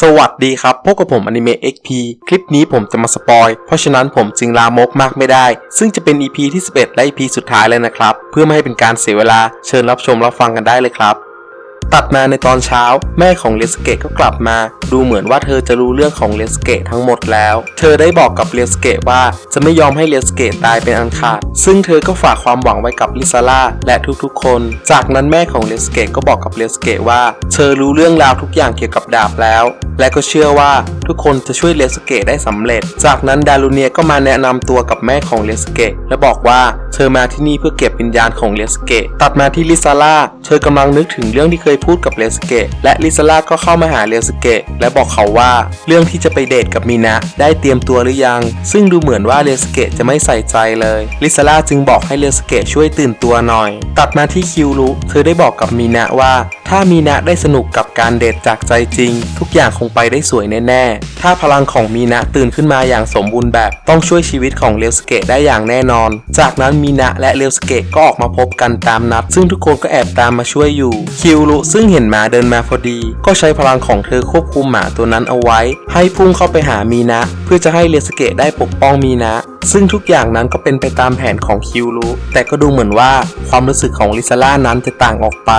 สวัสดีครับ พบกับผมอนิเมะ XP คลิปนี้ผมจะมาสปอย เพราะฉะนั้นผมจึงลามกมากไม่ได้ ซึ่งจะเป็น EP ที่ 11 และ EP สุดท้ายเลยนะครับ เพื่อไม่ให้เป็นการเสียเวลา เชิญรับชมรับฟังกันได้เลยครับ ตัดมาในตอนเช้า แม่ของเลสเกตก็กลับมา ดูเหมือนว่าเธอจะรู้เรื่องของเลสเกตทั้งหมดแล้ว เธอได้บอกกับเลสเกตว่าจะไม่ยอมให้เลสเกตตายเป็นอันขาด ซึ่งเธอก็ฝากความหวังไว้กับลิซาร่าและทุกๆ คน จากนั้นแม่ของเลสเกตก็บอกกับเลสเกตว่า เธอรู้เรื่องราวทุกอย่างเกี่ยวกับดาบแล้วและก็เชื่อว่าทุกคนจะช่วยเลสเกตได้สำเร็จ จากนั้นดารูเนียก็มาแนะนำตัวกับแม่ของเลสเกตและบอกว่าเธอมาที่นี่เพื่อเก็บวิญญาณของเลสเกตตัดมาที่ลิซาร่าเธอกำลังนึกถึงเรื่องที่เคยพูดกับเลสเกตและลิซาร่าก็เข้ามาหาเลสเกตและบอกเขาว่า เรื่องที่จะไปเดทกับมีนะได้เตรียมตัวหรือยัง ซึ่งดูเหมือนว่าเลสเกตจะไม่ใส่ใจเลยลิซาร่าจึงบอกให้เลสเกตช่วยตื่นตัวหน่อย ตัดมาที่คิวรุเธอได้บอกกับมีนะว่า ถ้ามีนะได้สนุกกับการเดทจากใจจริง ทุกอย่างคงไปได้สวยแน่ๆ ถ้าพลังของมีนะตื่นขึ้นมาอย่างสมบูรณ์แบบต้องช่วยชีวิตของเลวสเกตได้อย่างแน่นอน จากนั้นมีนะและเลวสเกตก็ออกมาพบกันตามนัด ซึ่งทุกคนก็แอบตามมาช่วยอยู่ คิวรุซึ่งเห็นหมาเดินมาพอดี ก็ใช้พลังของเธอควบคุมหมาตัวนั้นเอาไว้ ให้พุ่งเข้าไปหามีนะ เพื่อจะให้เลวสเกตได้ปกป้องมีนะ ซึ่งทุกอย่างนั้นก็เป็นไปตามแผนของคิวรุแต่ก็ดูเหมือนว่าความรู้สึกของลิซาร่านั้นจะต่างออกไป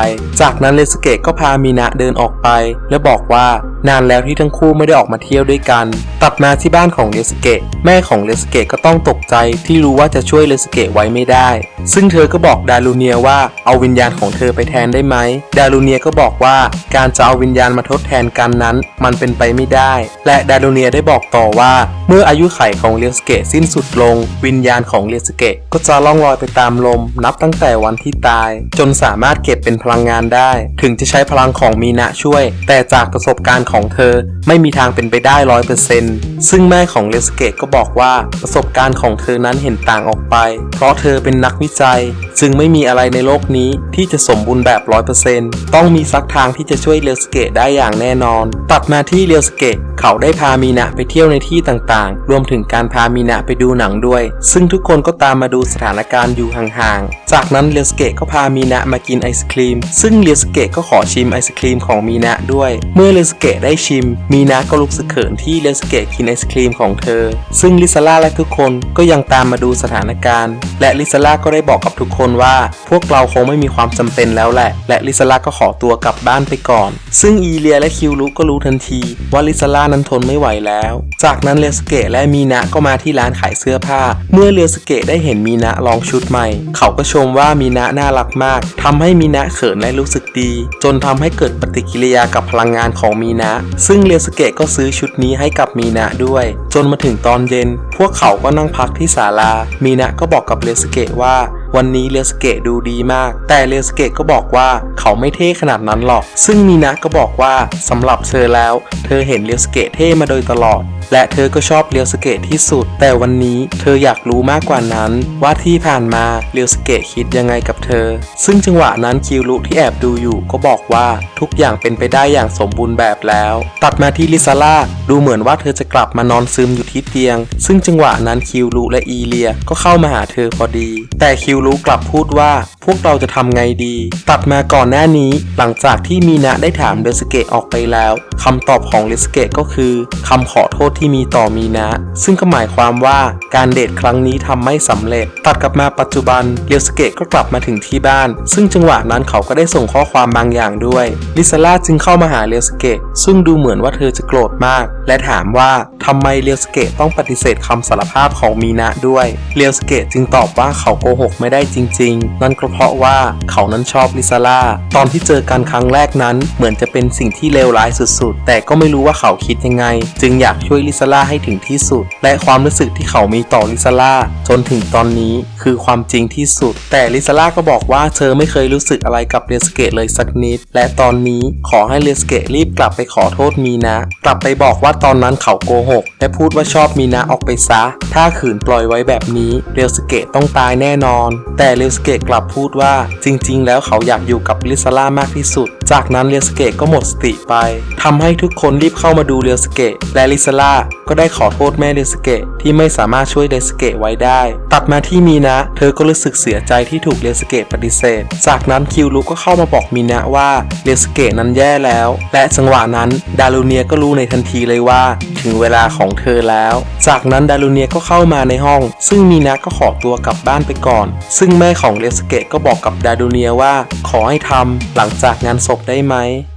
จากนั้นเลสเกตก็พามีนะเดินออกไป และบอกว่านานแล้วที่ทั้งคู่ไม่ได้ออกมาเที่ยวด้วยกันตัดมาที่บ้านของเลสเกตแม่ของเลสเกตก็ต้องตกใจที่รู้ว่าจะช่วยเลสเกตไว้ไม่ได้ ซึ่งเธอก็บอกดารูเนียว่าเอาวิญญาณของเธอไปแทนได้ไหม ดารูเนียก็บอกว่าการจะเอาวิญญาณมาทดแทนกันนั้น มันเป็นไปไม่ได้ และดารูเนียได้บอกต่อว่า เมื่ออายุไขของเลสเกตสิ้นสุดลง วิญญาณของเลสเกตก็จะล่องลอยไปตามลม นับตั้งแต่วันที่ตาย จนสามารถเก็บเป็นพลังงานได้ ถึงจะใช้พลังของมีนะช่วย แต่จากประสบการณ์ของเธอไม่มีทางเป็นไปได้ร้อยเปอร์เซนต์ซึ่งแม่ของเลสเกตก็บอกว่าประสบการณ์ของเธอนั้นเห็นต่างออกไป เพราะเธอเป็นนักวิจัย จึงไม่มีอะไรในโลกนี้ที่จะสมบูรณ์แบบร้อยเปอร์เซนต์ต้องมีสักทางที่จะช่วยเลสเกตได้อย่างแน่นอน ตัดมาที่เลสเกตเขาได้พามีนะไปเที่ยวในที่ต่างๆ รวมถึงการพามีนะไปดูหนังด้วย ซึ่งทุกคนก็ตามมาดูสถานการณ์อยู่ห่างๆ จากนั้นเลสเกตก็พามีนะมากินไอศครีม ซึ่งเลสเกตก็ขอชิมไอศครีมของมีนะด้วย เมื่อเลสเกตได้ชิม มีนะก็รู้สึกเขินที่เลสเกตกินไอศครีมของเธอ ซึ่งลิซาร่าและทุกคนก็ยังตามมาดูสถานการณ์ และลิซาร่าก็ได้บอกกับทุกคนว่า พวกเราคงไม่มีความจำเป็นแล้วแหละ และลิซาร่าก็ขอตัวกลับบ้านไปก่อน ซึ่งอีเลียและคิวรุก็รู้ทันที ว่าลิซาร่านั้นทนไม่ไหวแล้ว จากนั้นเลสเกตและมีนะก็มาที่ร้านขายเสื้อผ้า เมื่อเลสเกตได้เห็นมีนะลองชุดใหม่ เขาก็ชมว่ามีนะน่ารักมากทำให้มีนะเขินและรู้สึกดี จนทำให้เกิดปฏิกิริยากับพลังงานของมีนะ ซึ่งเลสเกตก็ซื้อชุดนี้ให้กับมีนะด้วย จนมาถึงตอนเย็น พวกเขาก็นั่งพักที่ศาลา มีนะก็บอกกับเลสเกตว่า วันนี้เลสเกตดูดีมาก แต่เลสเกตก็บอกว่าเขาไม่เท่ขนาดนั้นหรอก ซึ่งมีนะก็บอกว่าสำหรับเธอแล้ว เธอเห็นเลสเกตเท่มาโดยตลอด และเธอก็ชอบเรียวสเกตที่สุด แต่วันนี้เธออยากรู้มากกว่านั้น ว่าที่ผ่านมาเรียวสเกตคิดยังไงกับเธอ ซึ่งจังหวะนั้นคิวรุที่แอบดูอยู่ก็บอกว่าทุกอย่างเป็นไปได้อย่างสมบูรณ์แบบแล้ว ตัดมาที่ลิซาร่าดูเหมือนว่าเธอจะกลับมานอนซึมอยู่ที่เตียง ซึ่งจังหวะนั้นคิวรุและอีเลียก็เข้ามาหาเธอพอดี แต่คิวรุกลับพูดว่าพวกเราจะทำไงดี ตัดมาก่อนหน้านี้หลังจากที่มีนะได้ถามเรสเกตออกไปแล้วคำตอบของเรสเกตก็คือคำขอโทษที่มีต่อมีนะ ซึ่งก็หมายความว่าการเดทครั้งนี้ทำไม่สำเร็จ ตัดกลับมาปัจจุบันเรสเกตก็กลับมาถึงที่บ้าน ซึ่งจังหวะนั้นเขาก็ได้ส่งข้อความบางอย่างด้วยลิซาร่าจึงเข้ามาหาเรสเกตซึ่งดูเหมือนว่าเธอจะโกรธมาก และถามว่าทำไมเรสเกตต้องปฏิเสธคำสารภาพของมีนะด้วยเรสเกตจึงตอบว่าเขาโกหกไม่ได้จริง ๆ นั่นก็เพราะว่าเขานั้นชอบลิซาร่าตอนที่เจอกันครั้งแรกนั้น เหมือนจะเป็นสิ่งที่เลวร้ายสุดๆ แต่ก็ไม่รู้ว่าเขาคิดยังไง จึงอยากช่วยลิซาร่าให้ถึงที่สุด และความรู้สึกที่เขามีต่อลิซาร่าจนถึงตอนนี้คือความจริงที่สุด แต่ลิซาร่าก็บอกว่าเธอไม่เคยรู้สึกอะไรกับเรสเกตเลยสักนิด และตอนนี้ขอให้เรสเกตรีบกลับไปขอโทษมีนะ กลับไปบอกว่าตอนนั้นเขาโกหก และพูดว่าชอบมีนะออกไปซะ ถ้าขืนปล่อยไว้แบบนี้เรลสเกตต้องตายแน่นอน แต่เรลสเกตกลับพูดพูดว่าจริงๆ แล้วเขาอยากอยู่กับลิซาร่ามากที่สุด จากนั้นเรียวสเกะก็หมดสติไปทำให้ทุกคนรีบเข้ามาดูเรียวสเกะและลิซาร่าก็ได้ขอโทษแม่เรียวสเกะที่ไม่สามารถช่วยเรียวสเกะไว้ได้ ตัดมาที่มีนะ เธอก็รู้สึกเสียใจที่ถูกเรียวสเกะปฏิเสธ จากนั้นคิวรุก็เข้ามาบอกมีนะว่าเรียวสเกะนั้นแย่แล้ว และจังหวะนั้นดาลูเนียก็รู้ในทันทีเลยว่า ถึงเวลาของเธอแล้ว จากนั้นดาลูเนียก็เข้ามาในห้อง ซึ่งมีนะก็ขอตัวกลับบ้านไปก่อน ซึ่งแม่ของเรียวสเกะก็บอกกับดาดูเนียว่าขอให้ทำหลังจากงานศพได้ไหม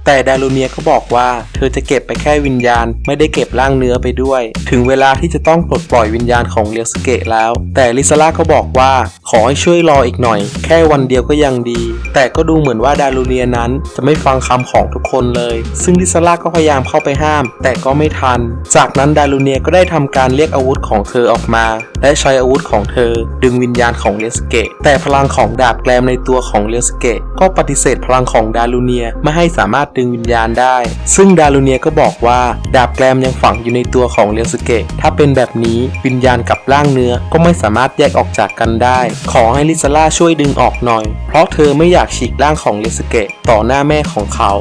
แต่ดาลูเนียก็บอกว่า เธอจะเก็บไปแค่วิญญาณ ไม่ได้เก็บร่างเนื้อไปด้วย ถึงเวลาที่จะต้องปลดปล่อยวิญญาณของเรียสเกะแล้ว แต่ลิซาร่าก็บอกว่า ขอให้ช่วยรออีกหน่อย แค่วันเดียวก็ยังดี แต่ก็ดูเหมือนว่าดาลูเนียนั้นจะไม่ฟังคำของทุกคนเลย ซึ่งลิซาร่าก็พยายามเข้าไปห้าม แต่ก็ไม่ทัน จากนั้นดาลูเนียก็ได้ทำการเรียกอาวุธของเธอออกมา และใช้อาวุธของเธอ ดึงวิญญาณของเรียสเกะแต่พลังของดาบแกลมในตัวของเรียสเกะก็ปฏิเสธพลังของดาลูเนียไม่ให้สามารถดึงวิญญาณได้ ซึ่งดาลูเนียก็บอกว่า ดาบแกลมยังฝังอยู่ในตัวของเรียวสเกะถ้าเป็นแบบนี้วิญญาณกับร่างเนื้อก็ไม่สามารถแยกออกจากกันได้ ขอให้ลิซาร่าช่วยดึงออกหน่อย เพราะเธอไม่อยากฉีกร่างของเรียวสเกะต่อหน้าแม่ของเขา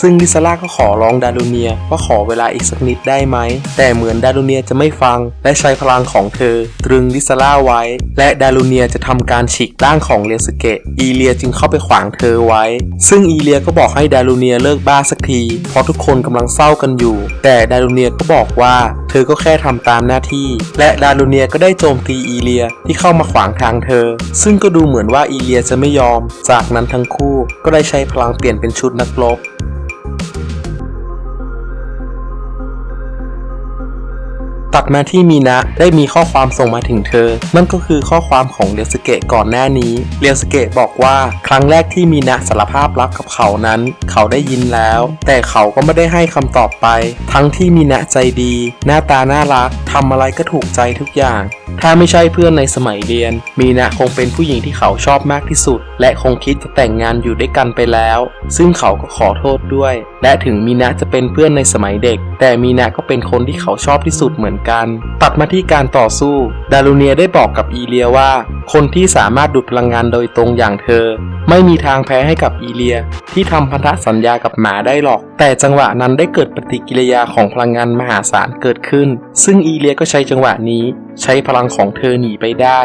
ซึ่งลิซาร่าก็ขอร้องดาลูเนียว่าขอเวลาอีกสักนิดได้ไหม แต่เหมือนดาลูเนียจะไม่ฟัง และใช้พลังของเธอ ตรึงลิซาร่าไว้ และดาลูเนียจะทำการฉีกร่างของเรียสเกะอีเลียจึงเข้าไปขวางเธอไว้ ซึ่งอีเลียก็บอกให้ดาลูเนียเลิกบ้าสักที เพราะทุกคนกำลังเศร้ากันอยู่ แต่ดารูเนียก็บอกว่า เธอก็แค่ทำตามหน้าที่ และดารูเนียก็ได้โจมตีอีเลียที่เข้ามาขวางทางเธอ ซึ่งก็ดูเหมือนว่าอีเลียจะไม่ยอม จากนั้นทั้งคู่ก็ได้ใช้พลังเปลี่ยนเป็นชุดนักรบ ตัดมาที่มีนะได้มีข้อความส่งมาถึงเธอ นั่นก็คือข้อความของเรียวสเกะก่อนหน้านี้เรียวสเกะบอกว่าครั้งแรกที่มีนะสารภาพรักกับเขานั้น เขาได้ยินแล้ว แต่เขาก็ไม่ได้ให้คำตอบไป ทั้งที่มีนะใจดี หน้าตาน่ารักทำอะไรก็ถูกใจทุกอย่าง ถ้าไม่ใช่เพื่อนในสมัยเรียน มีนะคงเป็นผู้หญิงที่เขาชอบมากที่สุด และคงคิดจะแต่งงานอยู่ด้วยกันไปแล้ว ซึ่งเขาก็ขอโทษด้วย และถึงมีนะจะเป็นเพื่อนในสมัยเด็ก แต่มีนะก็เป็นคนที่เขาชอบที่สุดเหมือนกัน ตัดมาที่การต่อสู้ ดารูเนียได้บอกกับอีเลียว่า คนที่สามารถดูดพลังงานโดยตรงอย่างเธอ ไม่มีทางแพ้ให้กับอีเลีย ที่ทำพันธสัญญากับหมาได้หรอก แต่จังหวะนั้นได้เกิดปฏิกิริยาของพลังงานมหาศาลเกิดขึ้น ซึ่งอีเลียก็ใช้จังหวะนี้ใช้พลังของเธอหนีไปได้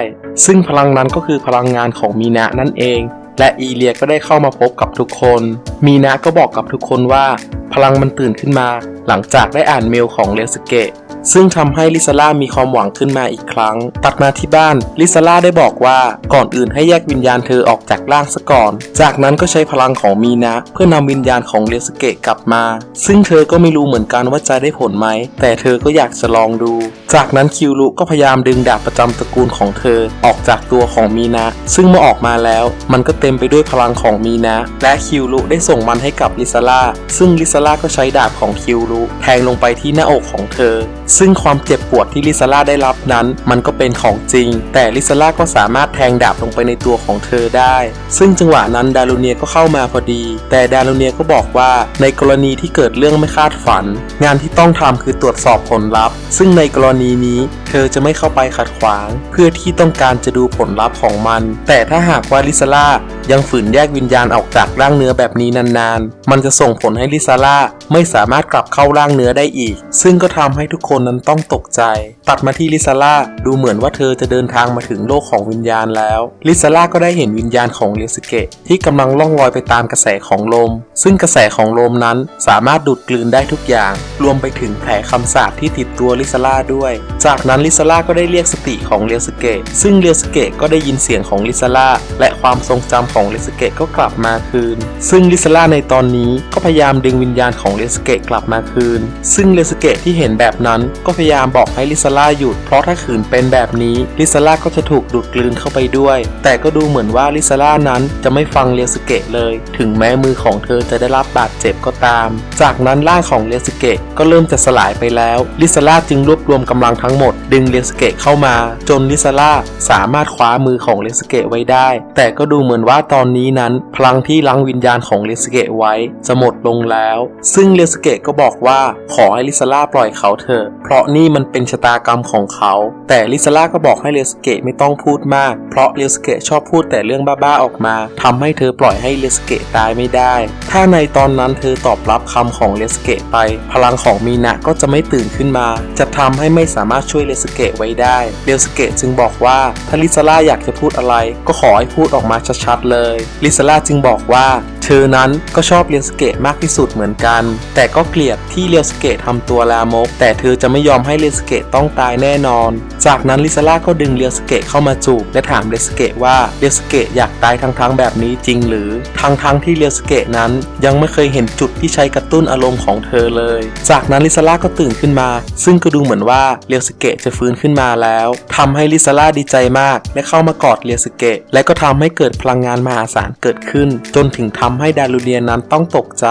ซึ่งพลังนั้นก็คือพลังงานของมีนะนั่นเอง และอีเลียก็ได้เข้ามาพบกับทุกคน มีนะก็บอกกับทุกคนว่า พลังมันตื่นขึ้นมา หลังจากได้อ่านเมลของเลสเกะ ซึ่งทำให้ลิซาร่ามีความหวังขึ้นมาอีกครั้ง ตัดมาที่บ้านลิซาร่าได้บอกว่าก่อนอื่นให้แยกวิญญาณเธอออกจากร่างซะก่อน จากนั้นก็ใช้พลังของมีนะ เพื่อนำวิญญาณของเรสเกะกลับมา ซึ่งเธอก็ไม่รู้เหมือนกันว่าจะได้ผลไหม แต่เธอก็อยากจะลองดู จากนั้นคิวรุก็พยายามดึงดาบประจำตระกูลของเธอออกจากตัวของมีนะ ซึ่งเมื่อออกมาแล้ว มันก็เต็มไปด้วยพลังของมีนะ และคิวรุได้ส่งมันให้กับลิซาร่าซึ่งลิซาร่าก็ใช้ดาบของคิวรุแทงลงไปที่หน้าอกของเธอซึ่งความเจ็บปวดที่ลิซาร่าได้รับนั้น มันก็เป็นของจริง แต่ลิซาร่าก็สามารถแทงดาบลงไปในตัวของเธอได้ ซึ่งจังหวะนั้นดารูเนียก็เข้ามาพอดี แต่ดารูเนียก็บอกว่าในกรณีที่เกิดเรื่องไม่คาดฝัน งานที่ต้องทำคือตรวจสอบผลลัพธ์ ซึ่งในกรณีนี้เธอจะไม่เข้าไปขัดขวาง เพื่อที่ต้องการจะดูผลลัพธ์ของมัน แต่ถ้าหากว่าลิซาร่ายังฝืนแยกวิญญาณออกจากร่างเนื้อแบบนี้นานๆ มันจะส่งผลให้ลิซาร่าไม่สามารถกลับเข้าร่างเนื้อได้อีก ซึ่งก็ทำให้ทุกคนนั้นต้องตกใจ ตัดมาที่ลิซาร่าดูเหมือนว่าเธอจะเดินทางมาถึงโลกของวิญญาณแล้วลิซาร่าก็ได้เห็นวิญญาณของเลสเกะที่กำลังล่องลอยไปตามกระแสของลม ซึ่งกระแสของลมนั้นสามารถดูดกลืนได้ทุกอย่าง รวมไปถึงแผลคำสาปที่ติดตัวลิซาร่าด้วย จากนั้นลิซาร่าก็ได้เรียกสติของเรียสเกะซึ่งเรียสเกะก็ได้ยินเสียงของลิซาร่าและความทรงจำของเรียสเกะก็กลับมาคืน ซึ่งลิซาร่าในตอนนี้ก็พยายามดึงวิญญาณของเรียสเกะกลับมาคืน ซึ่งเรียสเกะที่เห็นแบบนั้นก็พยายามบอกให้ลิซาร่าหยุดเพราะถ้าขืนเป็นแบบนี้ลิซาร่าก็จะถูกดูดกลืนเข้าไปด้วย แต่ก็ดูเหมือนว่าลิซาร่านั้นจะไม่ฟังเรียสเกะเลย ถึงแม้มือของเธอจะได้รับบาดเจ็บก็ตาม จากนั้นร่างของเรียสเกะก็เริ่มจะสลายไปแล้วลิซาร่าจึงรวบรวมกำลังทั้งงหมด ดึงเรียสเกะเข้ามา จนลิซาร่าสามารถคว้ามือของเรียสเกะไว้ได้ แต่ก็ดูเหมือนว่าตอนนี้นั้น พลังที่ลังวิญญาณของเรียสเกะไว้จะหมดลงแล้ว ซึ่งเรียสเกะก็บอกว่าขอให้ลิซาร่าปล่อยเขาเถอะเพราะนี่มันเป็นชะตากรรมของเขา แต่ลิซาร่าก็บอกให้เรียสเกะไม่ต้องพูดมาก เพราะเรียสเกะชอบพูดแต่เรื่องบ้าๆออกมาทำให้เธอปล่อยให้เรียสเกะตายไม่ได้ ถ้าในตอนนั้นเธอตอบรับคำของเรียสเกะไป พลังของมีนะก็จะไม่ตื่นขึ้นมา จะทำให้ไม่สามารถช่วยเลสเกะไว้ได้เลสเกะจึงบอกว่าถ้าลิซาร่าอยากจะพูดอะไร ก็ขอให้พูดออกมาชัดๆเลยลิซาร่าจึงบอกว่า เธอนั้นก็ชอบเรียนสเกตมากที่สุดเหมือนกัน แต่ก็เกลียดที่เรียนสเกตทำตัวลามก แต่เธอจะไม่ยอมให้เรียนสเกตต้องตายแน่นอน จากนั้นลิซาร่าก็ดึงเรียนสเกตเข้ามาจูบและถามเรียนสเกตว่าเรียนสเกตอยากตายทั้งๆแบบนี้จริงหรือ ทั้งๆที่เรียนสเกตนั้นยังไม่เคยเห็นจุดที่ใช้กระตุ้นอารมณ์ของเธอเลย จากนั้นลิซาร่าก็ตื่นขึ้นมา ซึ่งก็ดูเหมือนว่าเรียนสเกตจะฟื้นขึ้นมาแล้วทำให้ลิซาร่าดีใจมาก และเข้ามากอดเรียนสเกตและก็ทำให้เกิดพลังงานมหาศาลเกิดขึ้น จนถึงทำให้ดารูเดียนั้นต้องตกใจ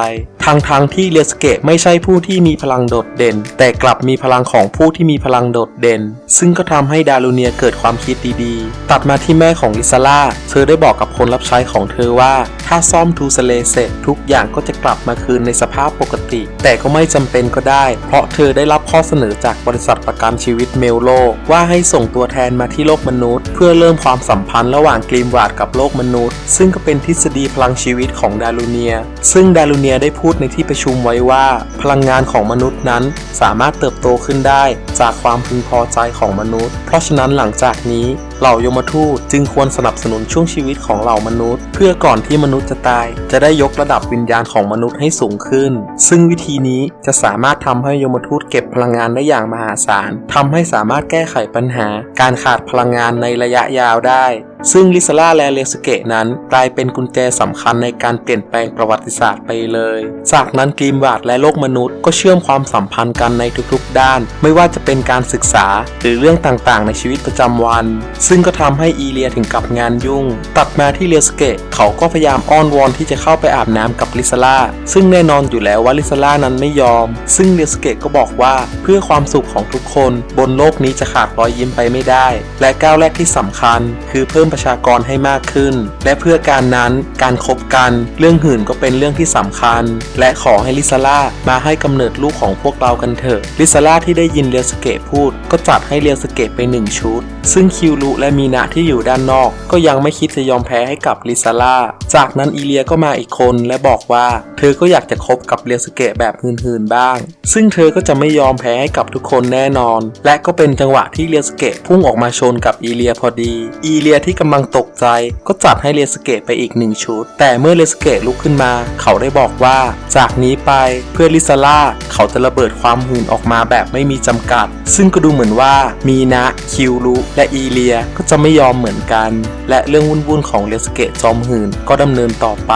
ทางทางที่เรสเกะไม่ใช่ผู้ที่มีพลังโดดเด่น แต่กลับมีพลังของผู้ที่มีพลังโดดเด่น ซึ่งก็ทำให้ดารูเนียเกิดความคิดดีๆ ตัดมาที่แม่ของลิซาร่าเธอได้บอกกับคนรับใช้ของเธอว่า ถ้าซ่อมทูสเลเสร็จทุกอย่างก็จะกลับมาคืนในสภาพปกติ แต่ก็ไม่จำเป็นก็ได้ เพราะเธอได้รับข้อเสนอจากบริษัทประกันชีวิตเมลโลว่าให้ส่งตัวแทนมาที่โลกมนุษย์ เพื่อเริ่มความสัมพันธ์ระหว่างกรีมวาดกับโลกมนุษย์ ซึ่งก็เป็นทฤษฎีพลังชีวิตของดารูเนีย ซึ่งดารูเนียได้พูดในที่ประชุมไว้ว่า พลังงานของมนุษย์นั้นสามารถเติบโตขึ้นได้จากความพึงพอใจของมนุษย์ เพราะฉะนั้นหลังจากนี้เหล่ายมทูตจึงควรสนับสนุนช่วงชีวิตของเหล่ามนุษย์ เพื่อก่อนที่มนุษย์จะตาย จะได้ยกระดับวิญญาณของมนุษย์ให้สูงขึ้น ซึ่งวิธีนี้จะสามารถทำให้ยมทูตเก็บพลังงานได้อย่างมหาศาลทำให้สามารถแก้ไขปัญหา การขาดพลังงานในระยะยาวได้ซึ่งลิซาร่าและเลสเกะนั้นกลายเป็นกุญแจสำคัญในการเปลี่ยนแปลงประวัติศาสตร์ไปเลย จากนั้นกรีมวาดและโลกมนุษย์ ก็เชื่อมความสัมพันธ์กันในทุกๆด้าน ไม่ว่าจะเป็นการศึกษาหรือเรื่องต่างๆ ในชีวิตประจำวันซึ่งก็ทำให้อีเลียถึงกับงานยุ่ง ตัดมาที่เลสเกะเขาก็พยายามอ้อนวอนที่จะเข้าไปอาบน้ำกับลิซาร่าซึ่งแน่นอนอยู่แล้วว่าลิซาร่านั้นไม่ยอม ซึ่งเลสเกะก็บอกว่าเพื่อความสุขของทุกคนบนโลกนี้จะขาดรอยยิ้มไปไม่ได้ และก้าวแรกที่สำคัญ คือเพิ่มประชากรให้มากขึ้น และเพื่อการนั้นการคบกัน เรื่องหื่นก็เป็นเรื่องที่สำคัญ และขอให้ลิซาร่ามาให้กำเนิดลูกของพวกเรากันเถอะลิซาร่าที่ได้ยินเรียวสเกะพูด ก็จัดให้เรียวสเกะไปหนึ่งชุด ซึ่งคิวรุและมีนาที่อยู่ด้านนอก ก็ยังไม่คิดจะยอมแพ้ให้กับลิซาร่า จากนั้นอีเลียก็มาอีกคนและบอกว่า เธอก็อยากจะคบกับเรียวสเกะแบบหื่นๆบ้าง ซึ่งเธอก็จะไม่ยอมแพ้ให้กับทุกคนแน่นอน และก็เป็นจังหวะที่เรียวสเกะพุ่งออกมาชนกับอีเลียพอดี อีเลียที่กำลังตกใจ ก็จัดให้เรียวสเกะไปอีกหนึ่งชุด แต่เมื่อเรียวสเกะลุกขึ้นมา เขาได้บอกว่า จากนี้ไปเพื่อลิซาร่าเขาจะระเบิดความหื่นออกมาแบบไม่มีจำกัด ซึ่งก็ดูเหมือนว่ามีนะคิวรุและอีเลียก็จะไม่ยอมเหมือนกัน และเรื่องวุ่นๆของเรสเกะจอมหื่นก็ดำเนินต่อไป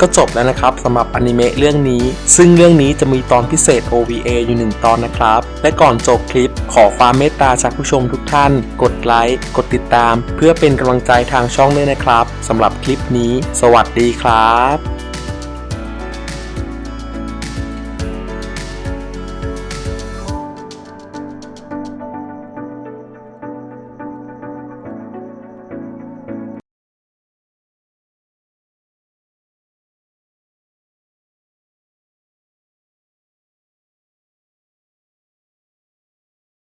ก็จบแล้วนะครับสำหรับอนิเมะเรื่องนี้ ซึ่งเรื่องนี้จะมีตอนพิเศษ OVA อยู่หนึ่งตอนนะครับ และก่อนจบคลิปขอความเมตตาจากผู้ชมทุกท่าน กดไลค์กดติดตาม เพื่อเป็นกำลังใจทางช่องด้วยนะครับสำหรับคลิปนี้ สวัสดีครับ